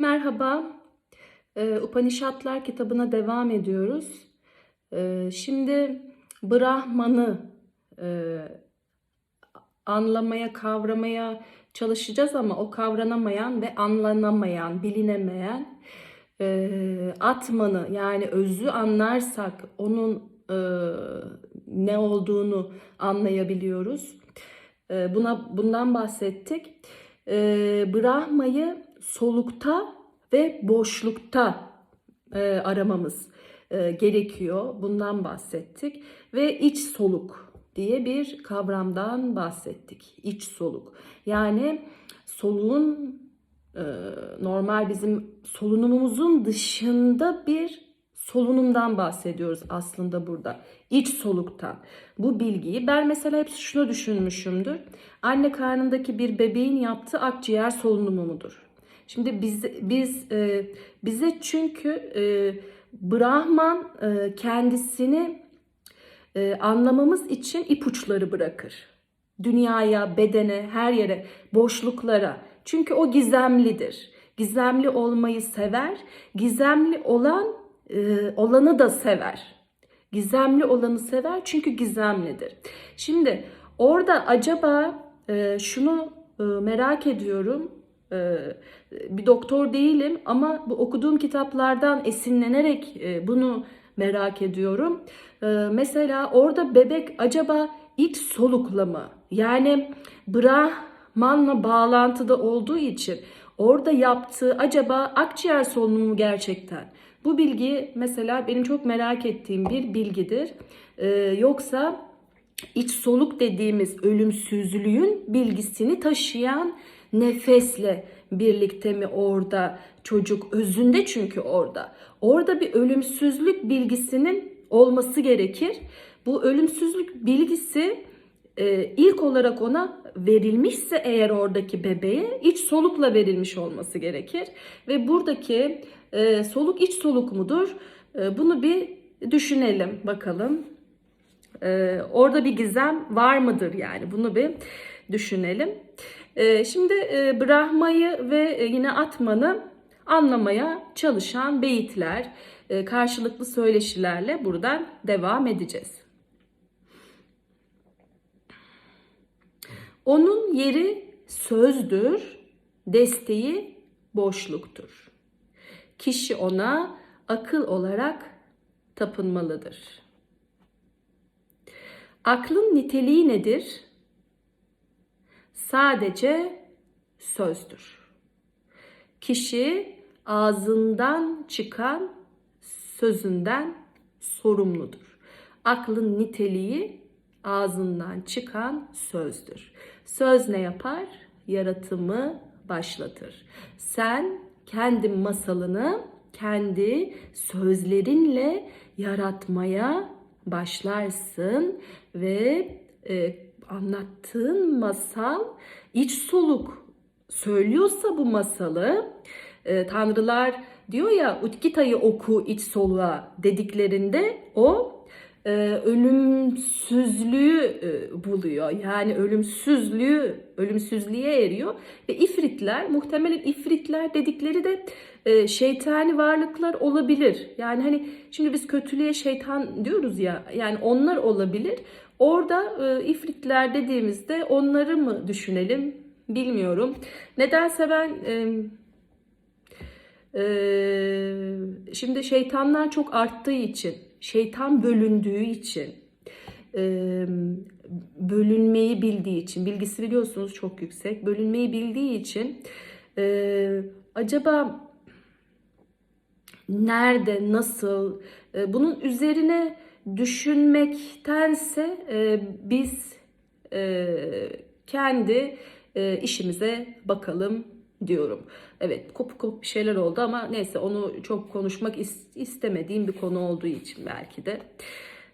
Merhaba, Ee, Upanishadlar kitabına devam ediyoruz. Ee, Şimdi Brahman'ı e, anlamaya, kavramaya çalışacağız ama o kavranamayan ve anlanamayan, bilinemeyen e, Atman'ı yani özü anlarsak onun e, ne olduğunu anlayabiliyoruz. Buna bundan bahsettik. Brahma'yı solukta ve boşlukta e, aramamız e, gerekiyor. Bundan bahsettik ve iç soluk diye bir kavramdan bahsettik. İç soluk. Yani soluğun e, normal bizim solunumumuzun dışında bir solunumdan bahsediyoruz aslında burada. İç soluktan. Bu bilgiyi ben mesela hep şunu düşünmüşümdür. Anne karnındaki bir bebeğin yaptığı akciğer solunumu mudur? Şimdi biz biz e, bize çünkü e, Brahman e, kendisini e, anlamamız için ipuçları bırakır. Dünyaya, bedene, her yere, boşluklara. Çünkü o gizemlidir. Gizemli olmayı sever. Gizemli olan e, olanı da sever. Gizemli olanı sever çünkü gizemlidir. Şimdi orada acaba e, şunu e, merak ediyorum. E, bir doktor değilim ama bu okuduğum kitaplardan esinlenerek e, bunu merak ediyorum. E, mesela orada bebek acaba ilk solukla mı? Yani Brahman'la bağlantıda olduğu için orada yaptığı acaba akciğer solunumu mu gerçekten? Bu bilgi mesela benim çok merak ettiğim bir bilgidir. E, yoksa iç soluk dediğimiz ölümsüzlüğün bilgisini taşıyan nefesle birlikte mi orada çocuk özünde çünkü orada. Orada bir ölümsüzlük bilgisinin olması gerekir. Bu ölümsüzlük bilgisi e, ilk olarak ona verilmişse eğer oradaki bebeğe iç solukla verilmiş olması gerekir. Ve buradaki e, soluk iç soluk mudur? E, bunu bir düşünelim bakalım. E, orada bir gizem var mıdır yani bunu bir düşünelim. E, şimdi e, Brahma'yı ve e, yine Atman'ı anlamaya çalışan beyitler, e, karşılıklı söyleşilerle buradan devam edeceğiz. Onun yeri sözdür, desteği boşluktur. Kişi ona akıl olarak tapınmalıdır. Aklın niteliği nedir? Sadece sözdür. Kişi ağzından çıkan sözünden sorumludur. Aklın niteliği ağzından çıkan sözdür. Söz ne yapar? Yaratımı başlatır. Sen kendi masalını kendi sözlerinle yaratmaya başlarsın ve e, anlattığın masal iç soluk söylüyorsa bu masalı e, tanrılar diyor ya Utkita'yı oku iç soluğa dediklerinde o e, ölümsüzlüğü e, buluyor. Yani ölümsüzlüğü, ölümsüzlüğe eriyor. Ve ifritler, muhtemelen ifritler dedikleri de e, şeytani varlıklar olabilir. Yani hani şimdi biz kötülüğe şeytan diyoruz ya, yani onlar olabilir. Orada e, ifritler dediğimizde onları mı düşünelim bilmiyorum. Nedense ben... E, ee, şimdi şeytanlar çok arttığı için, şeytan bölündüğü için, e, bölünmeyi bildiği için, bilgisi biliyorsunuz çok yüksek, bölünmeyi bildiği için e, acaba nerede, nasıl, e, bunun üzerine düşünmektense e, biz e, kendi e, işimize bakalım diyorum. Evet kopuk kopuk bir şeyler oldu ama neyse onu çok konuşmak istemediğim bir konu olduğu için belki de.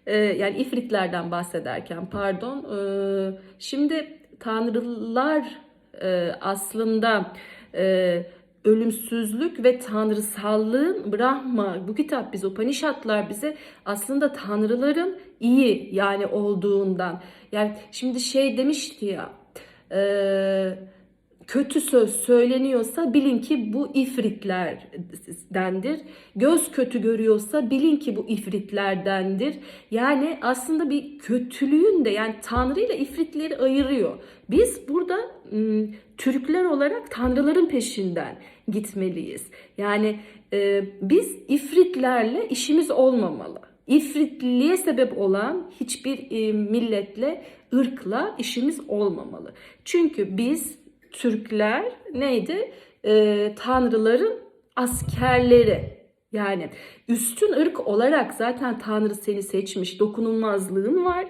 Ee, yani ifritlerden bahsederken pardon. Ee, şimdi tanrılar e, aslında e, ölümsüzlük ve tanrısallığın Brahma bu kitap bize Upanishadlar bize aslında tanrıların iyi yani olduğundan. Yani şimdi şey demişti ya eee kötü söz söyleniyorsa bilin ki bu ifritlerdendir. Göz kötü görüyorsa bilin ki bu ifritlerdendir. Yani aslında bir kötülüğün de yani Tanrı ile ifritleri ayırıyor. Biz burada ım, Türkler olarak tanrıların peşinden gitmeliyiz. Yani e, biz ifritlerle işimiz olmamalı. İfritliliğe sebep olan hiçbir e, milletle, ırkla işimiz olmamalı. Çünkü biz Türkler neydi? E, tanrıların askerleri. Yani üstün ırk olarak zaten Tanrı seni seçmiş. Dokunulmazlığın var.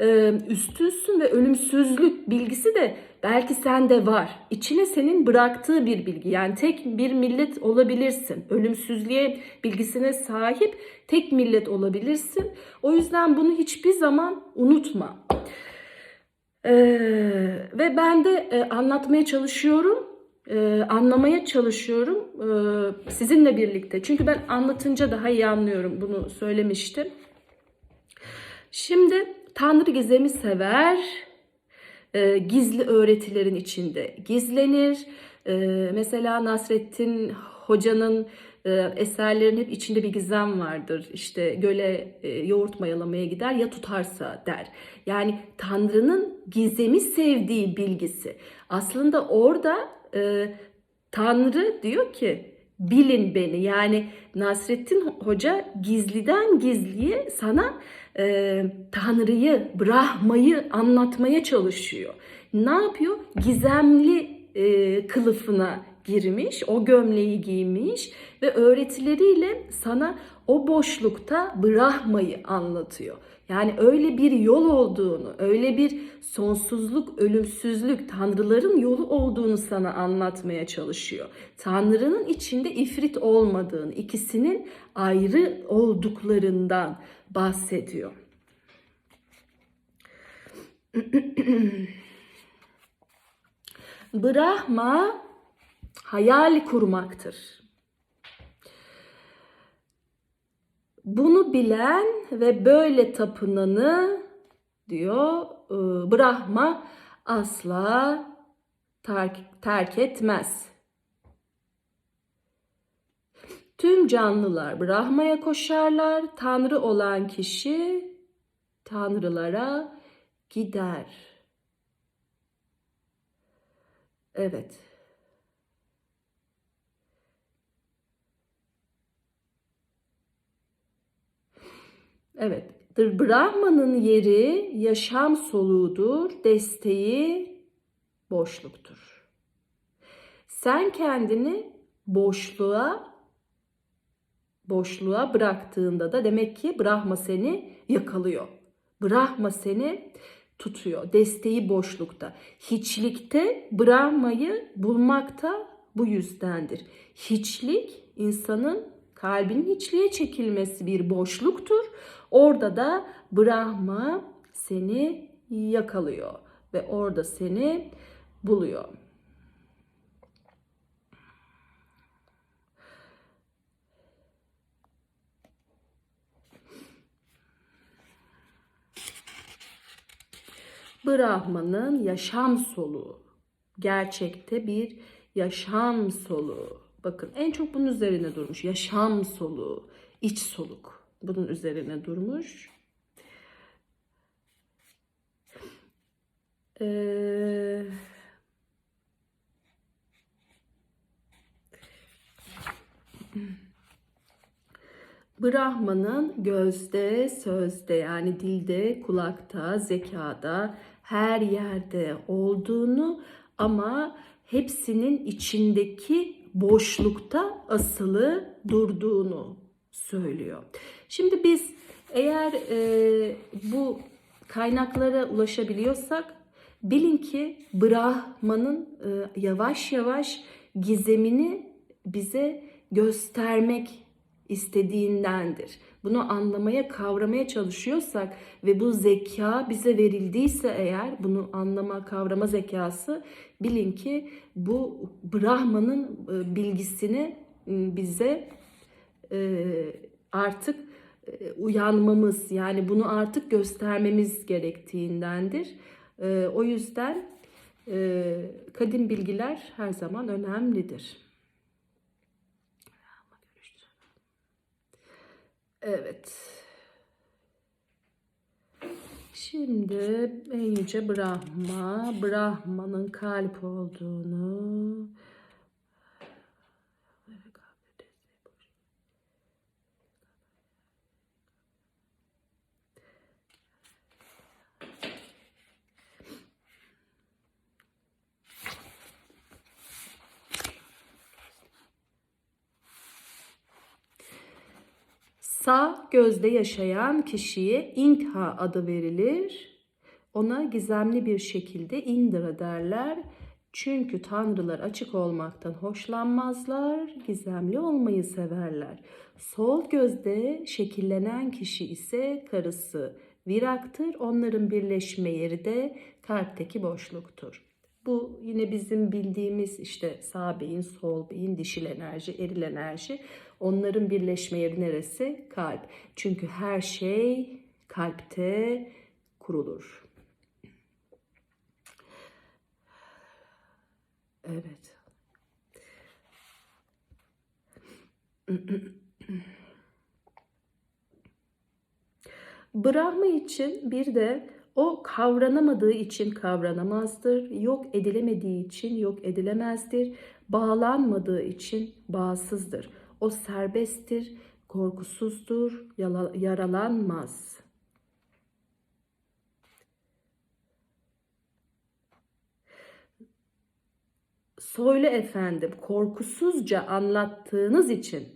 E, üstünsün ve ölümsüzlük bilgisi de belki sende var. İçine senin bıraktığı bir bilgi. Yani tek bir millet olabilirsin. Ölümsüzlüğe bilgisine sahip tek millet olabilirsin. O yüzden bunu hiçbir zaman unutma. Ee, ve ben de e, anlatmaya çalışıyorum, e, anlamaya çalışıyorum e, sizinle birlikte. Çünkü ben anlatınca daha iyi anlıyorum bunu söylemiştim. Şimdi Tanrı gizemi sever, e, gizli öğretilerin içinde gizlenir. E, mesela Nasrettin Hoca'nın eserlerin hep içinde bir gizem vardır. İşte göle e, yoğurt mayalamaya gider ya tutarsa der. Yani Tanrı'nın gizemi sevdiği bilgisi. Aslında orada e, Tanrı diyor ki bilin beni. Yani Nasrettin Hoca gizliden gizliye sana e, Tanrı'yı, Brahma'yı anlatmaya çalışıyor. Ne yapıyor? Gizemli e, kılıfına girmiş, o gömleği giymiş ve öğretileriyle sana o boşlukta Brahma'yı anlatıyor. Yani öyle bir yol olduğunu, öyle bir sonsuzluk, ölümsüzlük, tanrıların yolu olduğunu sana anlatmaya çalışıyor. Tanrının içinde ifrit olmadığını, ikisinin ayrı olduklarından bahsediyor. Brahma hayal kurmaktır. Bunu bilen ve böyle tapınanı diyor e, Brahma asla terk, terk etmez. Tüm canlılar Brahma'ya koşarlar. Tanrı olan kişi tanrılara gider. Evet. Evet. Brahman'ın yeri yaşam soluğudur, desteği boşluktur. Sen kendini boşluğa boşluğa bıraktığında da demek ki Brahma seni yakalıyor. Brahma seni tutuyor. Desteği boşlukta. Hiçlikte Brahma'yı bulmakta bu yüzdendir. Hiçlik insanın kalbinin hiçliğe çekilmesi bir boşluktur. Orada da Brahma seni yakalıyor ve orada seni buluyor. Brahman'ın yaşam soluğu. Gerçekte bir yaşam soluğu. Bakın en çok bunun üzerine durmuş. Yaşam soluğu, iç soluk. Bunun üzerine durmuş. Ee, Brahman'ın gözde, sözde yani dilde, kulakta, zekada, her yerde olduğunu ama hepsinin içindeki boşlukta asılı durduğunu söylüyor. Şimdi biz eğer e, bu kaynaklara ulaşabiliyorsak bilin ki Brahman'ın e, yavaş yavaş gizemini bize göstermek istediğindendir. Bunu anlamaya, kavramaya çalışıyorsak ve bu zeka bize verildiyse eğer, bunu anlama, kavrama zekası bilin ki bu Brahman'ın e, bilgisini bize e, artık uyanmamız yani bunu artık göstermemiz gerektiğindendir. O yüzden kadim bilgiler her zaman önemlidir. Evet. Şimdi en yüce Brahma, Brahman'ın kalp olduğunu Sağ gözde yaşayan kişiye Inkha adı verilir. Ona gizemli bir şekilde Indra derler. Çünkü tanrılar açık olmaktan hoşlanmazlar, gizemli olmayı severler. Sol gözde şekillenen kişi ise karısı Virak'tır. Onların birleşme yeri de kalpteki boşluktur. Bu yine bizim bildiğimiz işte sağ beyin, sol beyin, dişil enerji, eril enerji. Onların birleşme yeri neresi? Kalp. Çünkü her şey kalpte kurulur. Evet. Brahma için bir de o kavranamadığı için kavranamazdır, yok edilemediği için yok edilemezdir, bağlanmadığı için bağsızdır. O serbesttir, korkusuzdur, yaralanmaz. Soylu efendim, korkusuzca anlattığınız için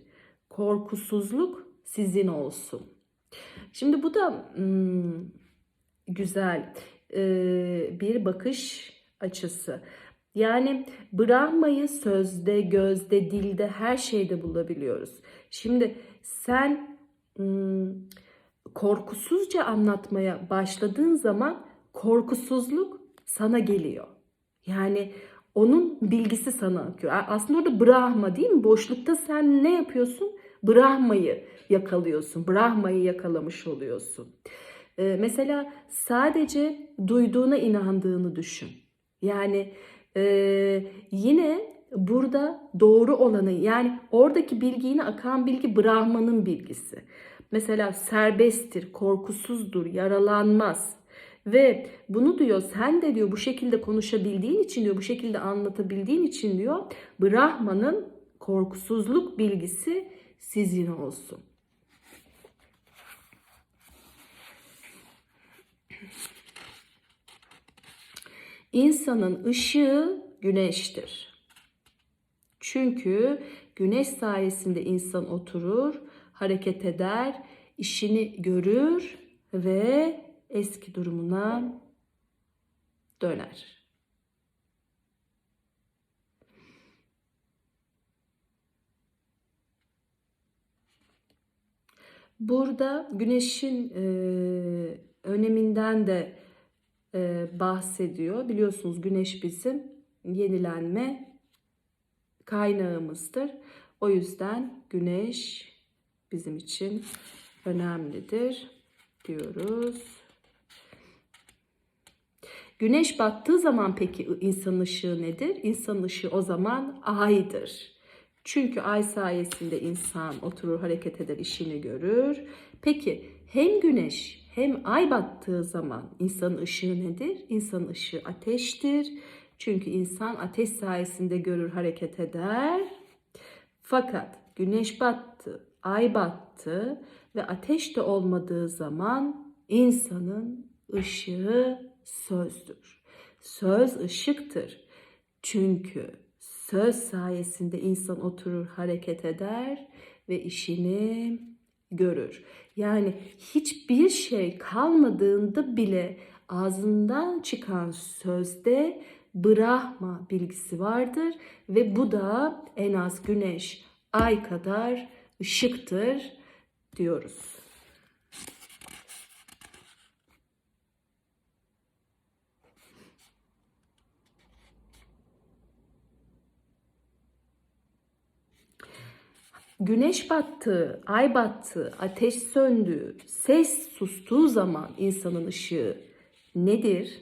korkusuzluk sizin olsun. Şimdi bu da hmm, güzel e, bir bakış açısı. Yani Brahma'yı sözde, gözde, dilde, her şeyde bulabiliyoruz. Şimdi sen hmm, korkusuzca anlatmaya başladığın zaman korkusuzluk sana geliyor. Yani onun bilgisi sana akıyor. Aslında orada Brahma değil mi? Boşlukta sen ne yapıyorsun? Brahma'yı yakalıyorsun. Brahma'yı yakalamış oluyorsun. Ee, mesela sadece duyduğuna inandığını düşün. Yani e, yine burada doğru olanı yani oradaki bilgi akan bilgi Brahman'ın bilgisi. Mesela serbesttir, korkusuzdur, yaralanmaz. Ve bunu diyor sen de diyor bu şekilde konuşabildiğin için diyor bu şekilde anlatabildiğin için diyor Brahman'ın korkusuzluk bilgisi sizin olsun. İnsanın ışığı güneştir. Çünkü güneş sayesinde insan oturur, hareket eder, işini görür ve eski durumuna döner. Burada güneşin e, öneminden de e, bahsediyor. Biliyorsunuz güneş bizim yenilenme kaynağımızdır. O yüzden güneş bizim için önemlidir diyoruz. Güneş battığı zaman peki insan ışığı nedir? İnsan ışığı o zaman aydır. Çünkü ay sayesinde insan oturur, hareket eder, işini görür. Peki hem güneş hem ay battığı zaman insanın ışığı nedir? İnsanın ışığı ateştir. Çünkü insan ateş sayesinde görür, hareket eder. Fakat güneş battı, ay battı ve ateş de olmadığı zaman insanın ışığı sözdür. Söz ışıktır. Çünkü söz sayesinde insan oturur, hareket eder ve işini görür. Yani hiçbir şey kalmadığında bile ağzından çıkan sözde Brahma bilgisi vardır ve bu da en az güneş, ay kadar ışıktır diyoruz. Güneş battı, ay battı, ateş söndü, ses sustuğu zaman insanın ışığı nedir?